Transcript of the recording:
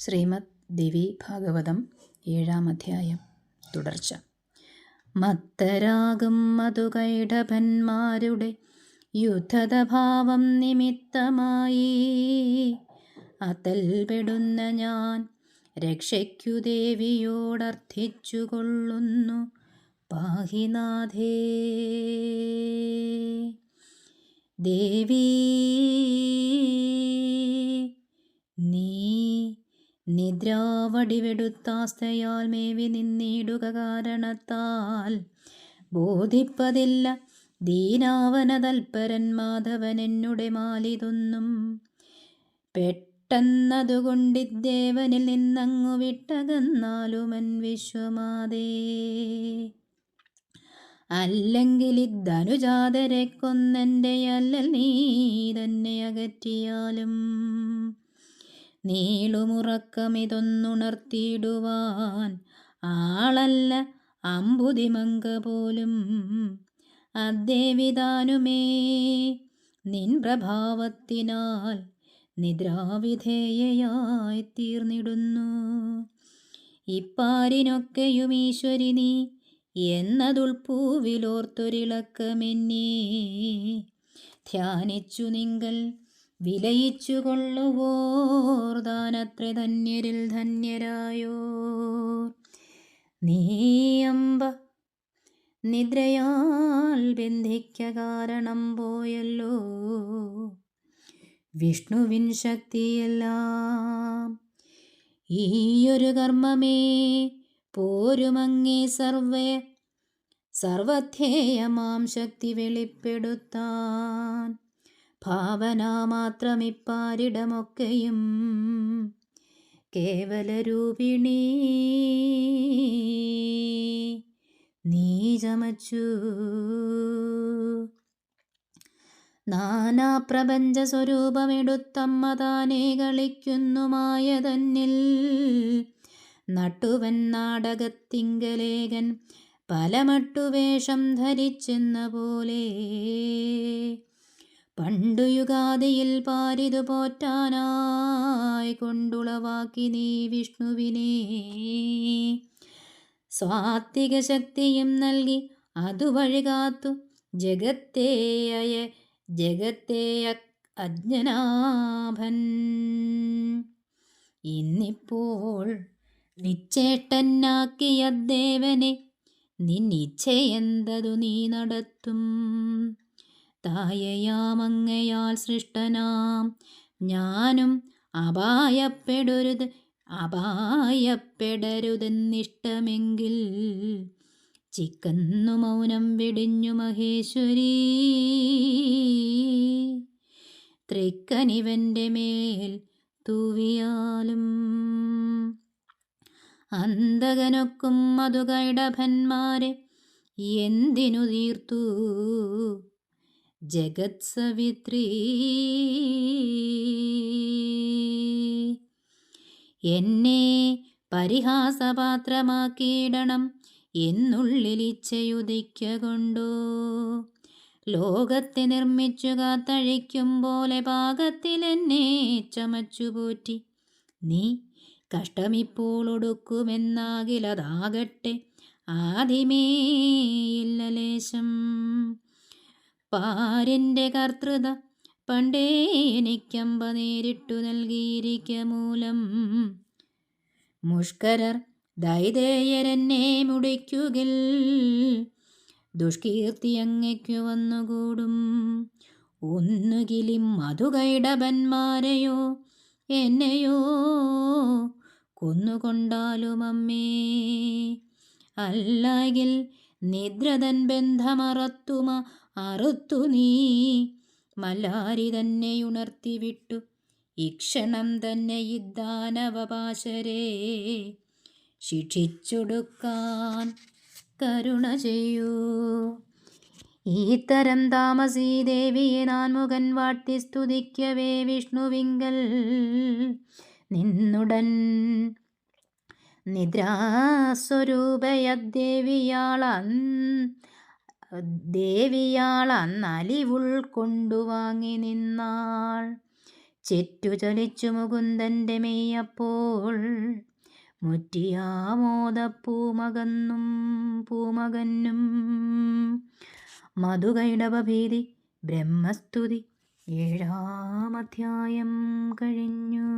ശ്രീമദ് ദേവി ഭാഗവതം ഏഴാം അധ്യായം തുടർച്ച. മത്തരാഗം മധുകൈഠഭന്മാരുടെ യുദ്ധതഭാവം നിമിത്തമായി. അതൽപെടുന്ന ഞാൻ രക്ഷയ്ക്കു ദേവിയോടർത്ഥിച്ചുകൊള്ളുന്നു പാഹിനാഥേ. ദേവീ നീ നിദ്രാവടിവെടുത്താസ്തയാൽ മേവി നിന്നിടുക കാരണത്താൽ. ബോധിപ്പതില്ല ദീനാവന തൽപരൻ മാധവൻ എന്നുടെ മാലിതൊന്നും. പെട്ടെന്നതുകൊണ്ടിദ്ദേവനിൽ നിന്നങ്ങു വിട്ടകന്നാലുമൻ വിശ്വമാതേ. അല്ലെങ്കിൽ ഇദ്ധനുജാതരെ കൊന്നെന്റെ അല്ലൽ നീ തന്നെ അകറ്റിയാലും. നീളുമുറക്കമിതൊന്നുണർത്തിയിടുവാൻ ആളല്ല അമ്പുതിമങ്ക പോലും. അദ്ദേവിതാനുമേ നിൻ പ്രഭാവത്തിനാൽ നിദ്രാവിധേയയായി തീർന്നിടുന്നു ഇപ്പാരിനൊക്കെയും ഈശ്വരി നീ എന്നതുൾപ്പൂവിലോർത്തൊരിളക്കമെന്നേ ധ്യാനിച്ചു നിങ്കൽ വിലയിച്ചു കൊള്ളുവോർ ദാനത്ര ധന്യരിൽ ധന്യരായോ നീയമ്പ നിദ്രയാൽ ബന്ധിക്ക കാരണം പോയല്ലോ. വിഷ്ണുവിൻ ശക്തിയെല്ലാം ഈയൊരു കർമ്മമേ പോരുമങ്ങേ സർവേ സർവധ്യേയമാം ശക്തി വെളിപ്പെടുത്താൻ. ഭാവന മാത്രമിപ്പാരിടമൊക്കെയും കേവലരൂപിണി. നീ ചമച്ചു നാനാപ്രപഞ്ച സ്വരൂപമെടുത്തമ്മ താനേ കളിക്കുന്നുമായ തന്നിൽ നട്ടുവൻ നാടകത്തിങ്കലേകൻ പലമട്ടുവേഷം ധരിച്ചെന്ന പോലെ പണ്ടു യുഗാദിയിൽ പാരിതു പോറ്റാനായി കൊണ്ടുളവാക്കി നീ വിഷ്ണുവിനെ. സ്വാത്വിക ശക്തിയും നൽകി അതുവഴി കാത്തു ജഗത്തേയ ജഗത്തെ അജ്ഞനാഭൻ. ഇന്നിപ്പോൾ നിശ്ചേട്ടനാക്കിയ ദേവനെ നിന്നിച്ഛയെന്തതു നീ നടത്തും? തായയാമങ്ങയാൽ സൃഷ്ടനാം. ഞാനും അപായപ്പെടരുത് അപായപ്പെടരുതെന്നിഷ്ടമെങ്കിൽ ചിക്കന്നു മൗനം വെടിഞ്ഞു മഹേശ്വരീ. തൃക്കനിവന്റെ മേൽ തൂവിയാലും അന്തകനൊക്കും മധുകൈടഭന്മാരെ എന്തിനു തീർത്തു? ജഗത്സവിത്രീ. എന്നെ പരിഹാസപാത്രമാക്കിയിടണം എന്നുള്ളിലിച്ചയുദിക്ക കൊണ്ടോ ലോകത്തെ നിർമ്മിച്ചു കാത്തഴിക്കും പോലെ പാകത്തിൽ എന്നെ ചമച്ചുപോറ്റി. നീ കഷ്ടമിപ്പോൾ ഒടുക്കുമെന്നാകിലതാകട്ടെ ആദിമേ ഇല്ലലേശം പാരിന്റെ കർത്തൃത പണ്ടേ എനിക്കമ്പ നേരിട്ടു നൽകിയിരിക്ക മൂലം. മുഷ്കരർ ദൈതേയരെന്നെ മുടിക്കുകിൽ ദുഷ്കീർത്തി അങ്ങയ്ക്കു വന്നുകൂടും. ഒന്നുകിലും മധുകൈടപന്മാരെയോ എന്നെയോ കൊന്നുകൊണ്ടാലും അമ്മേ. അല്ലെങ്കിൽ നിദ്രതൻ ബന്ധമറത്തുമ അറുത്തു നീ. മലാരി തന്നെ ഉണർത്തിവിട്ടു. ഇക്ഷണം തന്നെ ഇദ്ദാനവപാശരെ ശിക്ഷിച്ചൊടുക്കാൻ കരുണ ചെയ്യൂ. ഈ തരം താമസീ ദേവിയെ നാൻമുഖൻ വാട്ടി സ്തുതിക്കവേ വിഷ്ണുവിങ്കൽ. നിന്നുടൻ നിദ്രാസ്വരൂപയദ്ദേവിയാളൻ ദേവിയാൾ അന്നലിവുൾ കൊണ്ടുവാങ്ങി നിന്നാൾ. ചെറ്റു ചലിച്ചു മുകുന്ദന്റെ മെയ്യപ്പോൾ മുറ്റിയാമോദപ്പൂമകന്നും പൂമകന്നും. മധുകൈടവഭീതി ബ്രഹ്മസ്തുതി ഏഴാമധ്യായം കഴിഞ്ഞു.